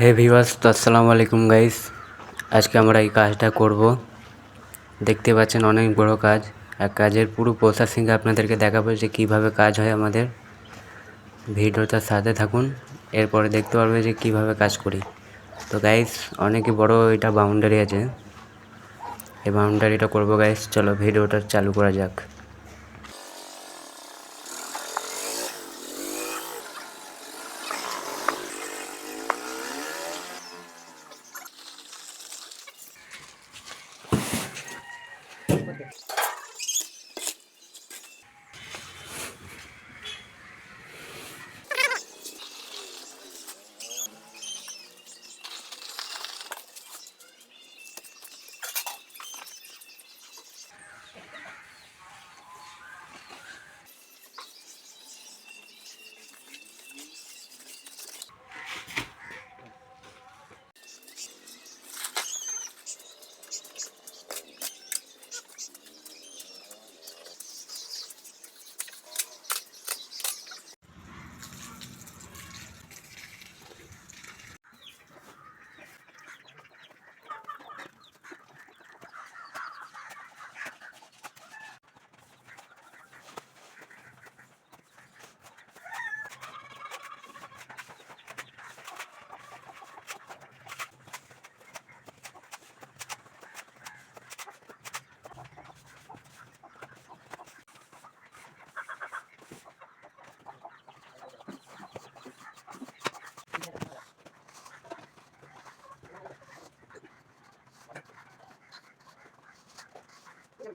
হে viewers, তো আসসালামু আলাইকুম গাইস। আজকে আমরা এই কাজটা করব। দেখতে পাচ্ছেন অনেক বড় কাজ। আর কাজের পুরো প্রসেসিং আপনাদেরকে দেখাবো যে কীভাবে কাজ হয় আমাদের। ভিডিওটার সাথে থাকুন। এরপরে দেখতে পারবে যে কীভাবে কাজ করি। তো গাইস অনেকই বড় এটা বাউন্ডারি আছে। এই বাউন্ডারিটা করব গাইস। চলো ভিডিওটা চালু করা যাক। আমাদের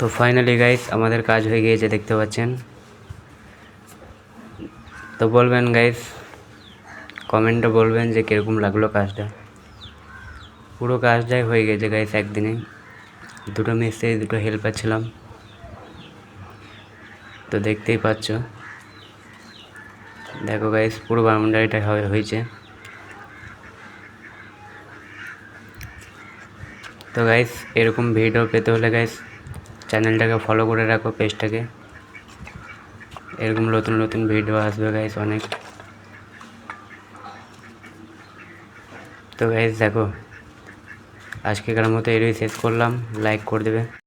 তো ফাইনালি গাইস আমাদের কাজ হয়ে গিয়েছে, দেখতে পাচ্ছেন। তো বলবেন গাইস কমেন্টে বলবেন যে কীরকম লাগল কাজটা। পুরো কাজটাই হয়ে গেছে গাইস একদিনে। দুটো মিস্ত্রি দুটো হেল্পার ছিলাম তো দেখতেই পাচ্ছ। দেখো গাইস পুরো বাউন্ডারিটা হয়েছে। তো গাইস এরকম ভিডিও পেতে হলে গাইস চ্যানেলটাকে ফলো করে রাখো পেজটাকে এরকম নতুন নতুন ভিডিও আসবে গাইস অনেক। তো গাইস দেখো, আজকেকার মতো এরই শেষ করলাম। লাইক করে দেবে।